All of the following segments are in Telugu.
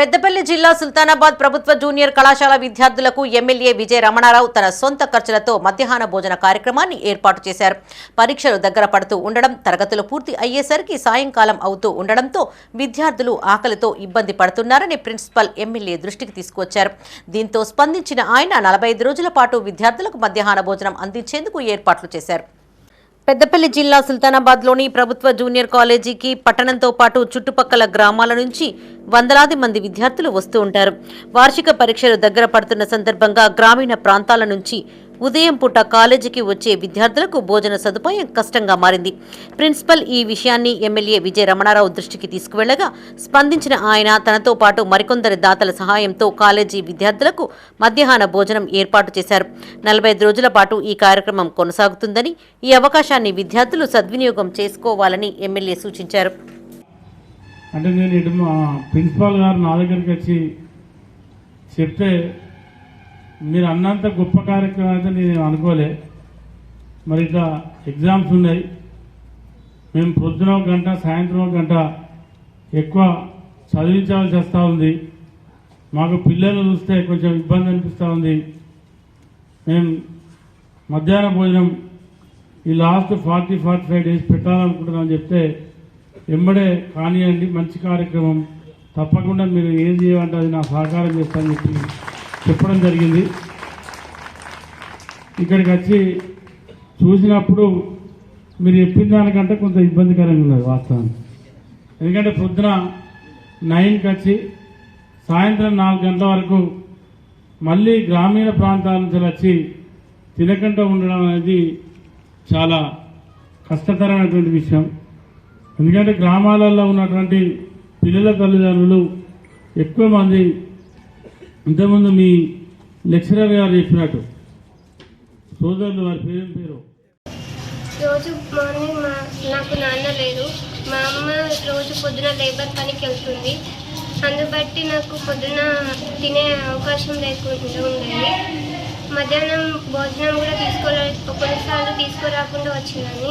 పెద్దపల్లి జిల్లా సుల్తానాబాద్ ప్రభుత్వ జూనియర్ కళాశాల విద్యార్థులకు ఎమ్మెల్యే విజయ రమణారావు తన సొంత ఖర్చులతో మధ్యాహ్న భోజన కార్యక్రమాన్ని ఏర్పాటు చేశారు. పరీక్షలు దగ్గర పడుతూ ఉండడం తరగతులు పూర్తి అయ్యేసరికి సాయంకాలం అవుతూ ఉండడంతో విద్యార్థులు ఆకలితో ఇబ్బంది పడుతున్నారని ప్రిన్సిపల్ ఎమ్మెల్యే దృష్టికి తీసుకువచ్చారు. దీంతో స్పందించిన ఆయన నలభై రోజుల పాటు విద్యార్థులకు మధ్యాహ్న భోజనం అందించేందుకు ఏర్పాట్లు చేశారు. పెద్దపల్లి జిల్లా సుల్తానాబాద్లోని ప్రభుత్వ జూనియర్ కాలేజీకి పట్టణంతో పాటు చుట్టుపక్కల గ్రామాల నుంచి వందలాది మంది విద్యార్థులు వస్తూ ఉంటారు. వార్షిక పరీక్షలు దగ్గర పడుతున్న సందర్భంగా గ్రామీణ ప్రాంతాల నుంచి ఉదయం పూట కాలేజీకి వచ్చే విద్యార్థులకు భోజన సదుపాయం కష్టంగా మారింది. ప్రిన్సిపల్ ఈ విషయాన్ని ఎమ్మెల్యే విజయ రమణారావు దృష్టికి తీసుకువెళ్ళగా స్పందించిన ఆయన తనతో పాటు మరికొందరి దాతల సహాయంతో కాలేజీ విద్యార్థులకు మధ్యాహ్న భోజనం ఏర్పాటు చేశారు. నలభై ఐదు రోజుల పాటు ఈ కార్యక్రమం కొనసాగుతుందని ఈ అవకాశాన్ని విద్యార్థులు సద్వినియోగం చేసుకోవాలని ఎమ్మెల్యే సూచించారు. అంటే నేను ఇటు మా ప్రిన్సిపాల్ గారు నా దగ్గరికి వచ్చి చెప్తే మీరు అన్నంత గొప్ప కార్యక్రమం అయితే నేను అనుకోలే. మరి ఇట్లా ఎగ్జామ్స్ ఉన్నాయి. మేము పొద్దున ఒక గంట సాయంత్రం ఒక గంట ఎక్కువ చదివించాల్సి వస్తూ ఉంది. మాకు పిల్లలు చూస్తే కొంచెం ఇబ్బంది అనిపిస్తూ ఉంది. మేము మధ్యాహ్న భోజనం ఈ last forty forty five days పెట్టాలనుకుంటున్నామని చెప్తే వెంబడే కానివ్వండి మంచి కార్యక్రమం. తప్పకుండా మీరు ఏం చేయమంటే అది నా సహకారం చేస్తానని చెప్పి చెప్పడం జరిగింది. ఇక్కడికి వచ్చి చూసినప్పుడు మీరు చెప్పిన దానికంటే కొంత ఇబ్బందికరంగా ఉన్నది వాస్తవానికి. ఎందుకంటే పొద్దున నైన్కి వచ్చి సాయంత్రం నాలుగు గంటల వరకు మళ్ళీ గ్రామీణ ప్రాంతాల నుంచి వచ్చి తినకుండా ఉండడం అనేది చాలా కష్టతరమైనటువంటి విషయం. ఎందుకంటే గ్రామాలలో ఉన్నటువంటి పిల్లల తల్లిదండ్రులు ఎక్కువ మంది ఇంతకుముందు మీ లెక్చరర్ గారు చెప్పినట్టు. సోదరులు వారి పేరు పేరు? రోజు మార్నింగ్ మా నాకు నాన్న లేరు. మా అమ్మ రోజు పొద్దున లేబర్ పనికి వెళ్తుంది. అందుబట్టి నాకు పొద్దున తినే అవకాశం లేకుండా ఉండేది మధ్యాహ్నం భోజనం కూడా తీసుకోలే కొన్నిసార్లు తీసుకురాకుండా వచ్చిందని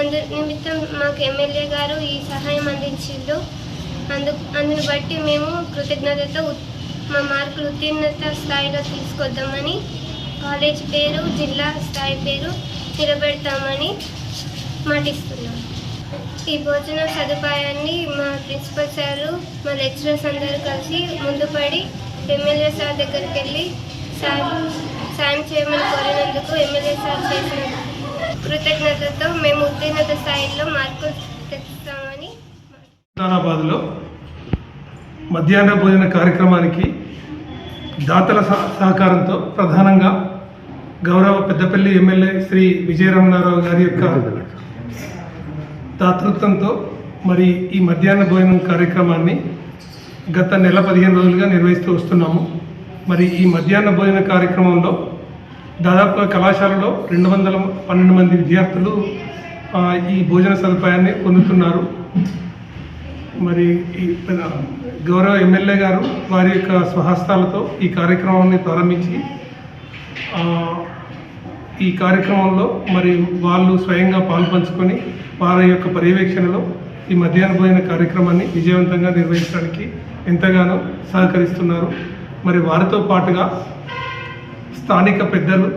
అందు నిమిత్తం మాకు ఎమ్మెల్యే గారు ఈ సహాయం అందించిండు. అందు అందుని బట్టి మేము కృతజ్ఞతతో మా మార్కులు ఉత్తీర్ణత స్థాయిలో తీసుకొద్దామని కాలేజ్ పేరు జిల్లా స్థాయి పేరు నిలబెడతామని మాటిస్తున్నాం. ఈ భోజన సదుపాయాన్ని మా ప్రిన్సిపల్ సారు మా లెక్చరర్స్ అందరూ కలిసి ముందుపడి ఎమ్మెల్యే సార్ దగ్గరికి వెళ్ళి సార్ సాయం చేయమని కోరినందుకు ఎమ్మెల్యే సార్ చేసిన కృతజ్ఞతతో మేము ఉత్తీర్ణత స్థాయిలో మార్కులు తెస్తామని హైదరాబాద్లో మధ్యాహ్న భోజన కార్యక్రమానికి దాతల సహ- సహకారంతో ప్రధానంగా గౌరవ పెద్దపల్లి ఎమ్మెల్యే శ్రీ విజయరమణారావు గారి యొక్క దాతృత్వంతో మరి ఈ మధ్యాహ్న భోజనం కార్యక్రమాన్ని గత నెల పదిహేను రోజులుగా నిర్వహిస్తూ వస్తున్నాము. మరి ఈ మధ్యాహ్న భోజన కార్యక్రమంలో దాదాపుగా కళాశాలలో రెండు వందల పన్నెండు మంది విద్యార్థులు ఈ భోజన సదుపాయాన్ని పొందుతున్నారు. మరి ఈ గౌరవ ఎమ్మెల్యే గారు వారి యొక్క స్వహస్తాలతో ఈ కార్యక్రమాన్ని ప్రారంభించి ఈ కార్యక్రమంలో మరి వాళ్ళు స్వయంగా పాల్పంచుకొని వారి యొక్క పర్యవేక్షణలో ఈ మధ్యాహ్న భోజన కార్యక్రమాన్ని విజయవంతంగా నిర్వహించడానికి ఎంతగానో సహకరిస్తున్నారు. మరి వారితో పాటుగా స్థానిక పెద్దలు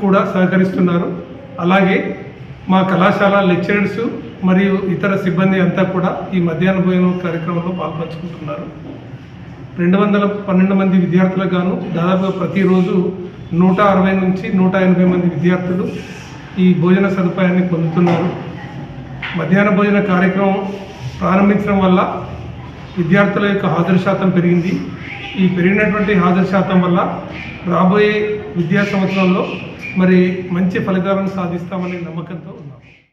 కూడా సహకరిస్తున్నారు. అలాగే మా కళాశాల లెక్చరర్సు మరియు ఇతర సిబ్బంది అంతా కూడా ఈ మధ్యాహ్న భోజనం కార్యక్రమంలో పాల్పంచుకుంటున్నారు. రెండు వందల పన్నెండు మంది విద్యార్థులకు గాను దాదాపుగా ప్రతిరోజు నూట అరవై నుంచి నూట ఎనభై మంది విద్యార్థులు ఈ భోజన సదుపాయాన్ని పొందుతున్నారు. మధ్యాహ్న భోజన కార్యక్రమం ప్రారంభించడం వల్ల విద్యార్థుల యొక్క హాజరు శాతం పెరిగింది. ఈ పెరిగినటువంటి హాజరు శాతం వల్ల రాబోయే విద్యా సంవత్సరంలో మరి మంచి ఫలితాలను సాధిస్తామనే నమ్మకంతో